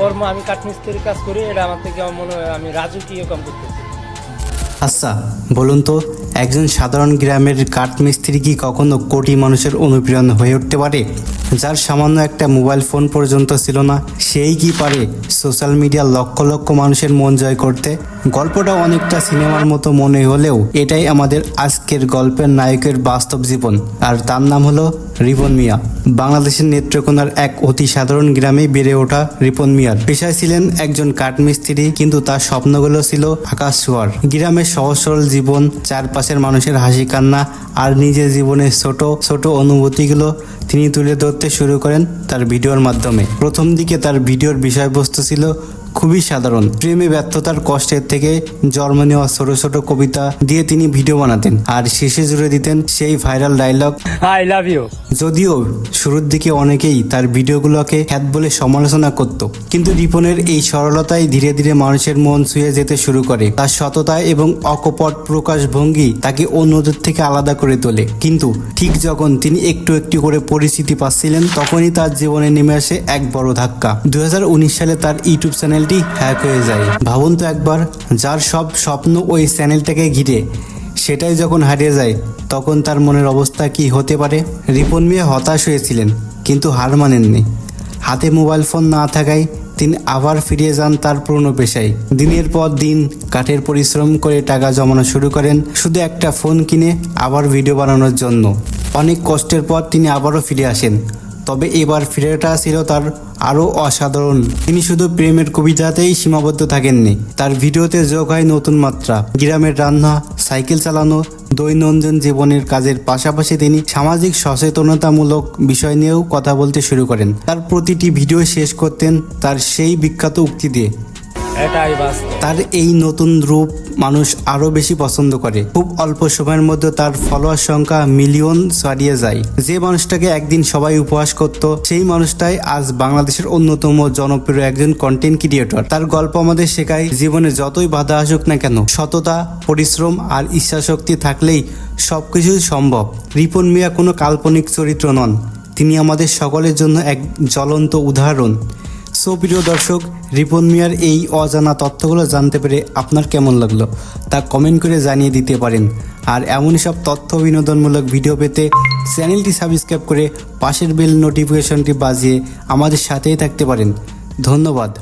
কর্ম আমি কাঠমিস্ত্রির কাজ করি, এটা আমার থেকে আমার মনে হয় আমি রাজকীয় কাম করতেছি। আচ্ছা বলুন তো, একজন সাধারণ গ্রামের কাঠমিস্ত্রি কি কখনো কোটি মানুষের অনুপ্রেরণা হয়ে উঠতে পারে? যার সামান্য একটা মোবাইল ফোন পর্যন্ত ছিল না, সেই কি পারে সোশ্যাল মিডিয়ার লক্ষ লক্ষ মানুষের মন জয় করতে? গল্পটা অনেকটা সিনেমার মতো মনে হলেও এটাই আমাদের আজকের গল্পের নায়কের বাস্তব জীবন। আর তার নাম হলো রিপন মিয়া। বাংলাদেশের নেত্রকোনার এক অতি সাধারণ গ্রামে বেড়ে ওঠা রিপন মিয়ার। পেশায় ছিলেন একজন কাঠমিস্ত্রি, কিন্তু তার স্বপ্নগুলো ছিল আকাশ ছোঁয়ার। গ্রামের সহজ সরল জীবন, চারপাশের মানুষের হাসি কান্না, আর নিজের জীবনের ছোট ছোট অনুভূতিগুলো তিনি তুলে ধরতে শুরু করেন তার ভিডিওর মাধ্যমে। প্রথম দিকে তার ভিডিওর বিষয়বস্তু ছিল খুবই সাধারণ। প্রেমে ব্যর্থতার কষ্টের থেকে জন্ম নেওয়া ছোট ছোট কবিতা দিয়ে তিনি ভিডিও বানাতেন। আর শেষে জুড়ে দিতেন সেই viral dialogue I love you যদিও শুরুর দিকে অনেকেই তার ভিডিওগুলোকে খ্যাত বলে সমালোচনা করত। কিন্তু রিপনের এই সরলতাই ধীরে ধীরে মানুষের মন ছুঁয়ে যেতে শুরু করে। তার সততা এবং অকপট প্রকাশ ভঙ্গি তাকে অন্যদের থেকে আলাদা করে তোলে। কিন্তু ঠিক যখন তিনি একটু একটু করে পরিচিতি পাচ্ছিলেন তখনই তার জীবনে নেমে আসে এক বড় ধাক্কা। দুই হাজার উনিশ সালে তার ইউটিউব চ্যানেলটি হ্যাক হয়ে যায়। ভাবুন তো একবার, যার সব স্বপ্ন ওই চ্যানেলটাকে ঘিরে, সেটাই যখন হারিয়ে যায়, তখন তার মনের অবস্থা কি হতে পারে? রিপন মিয়া হতাশ হয়েছিলেন, কিন্তু হার মানেননি। হাতে মোবাইল ফোন না থাকায় তিনি আবার ফিরে যান তার পুরনো পেশায়। দিনের পর দিন কাঠের পরিশ্রম করে টাকা জমানো শুরু করেন, শুধু একটা ফোন কিনে আবার ভিডিও বানানোর জন্য। অনেক কষ্টের পর তিনি আবারও ফিরে আসেন। তবে এবার ফিরেটা ছিল তার আরও অসাধারণ। তিনি শুধু প্রেমের কবিতাতেই সীমাবদ্ধ থাকেননি। তার ভিডিওতে যোগ হয় নতুন মাত্রা। গ্রামের রান্না সাইকেল চালানো দৈনন্দিন জীবনের কাজের পাশাপাশি তিনি সামাজিক সচেতনতামূলক বিষয় নিয়েও কথা বলতে শুরু করেন। তার প্রতিটি ভিডিও শেষ করতেন তার সেই বিখ্যাত উক্তি দিয়ে। তার এই নতুন রূপ মানুষ আরও বেশি পছন্দ করে। খুব অল্প সময়ের মধ্যে তার ফলোয়ার সংখ্যা মিলিয়ন ছাড়িয়ে যায়। যে মানুষটাকে একদিন সবাই উপহাস করত, সেই মানুষটাই আজ বাংলাদেশের অন্যতম জনপ্রিয় একজন কন্টেন্ট ক্রিয়েটর তার গল্প আমাদের শেখায়, জীবনে যতই বাধা আসুক না কেন, সততা, পরিশ্রম আর ইচ্ছাশক্তি থাকলেই সবকিছুই সম্ভব। রিপন মিয়া কোনো কাল্পনিক চরিত্র নন। তিনি আমাদের সকলের জন্য এক জ্বলন্ত উদাহরণ। সো প্রিয় দর্শক, রিপন মিয়ার এই অজানা তথ্যগুলো জানতে পেরে আপনার কেমন লাগল তা কমেন্ট করে জানিয়ে দিতে পারেন। আর এমনই সব তথ্য বিনোদনমূলক ভিডিও পেতে চ্যানেলটি সাবস্ক্রাইব করে পাশের বেল নোটিফিকেশনটি বাজিয়ে আমাদের সাথেই থাকতে পারেন। ধন্যবাদ।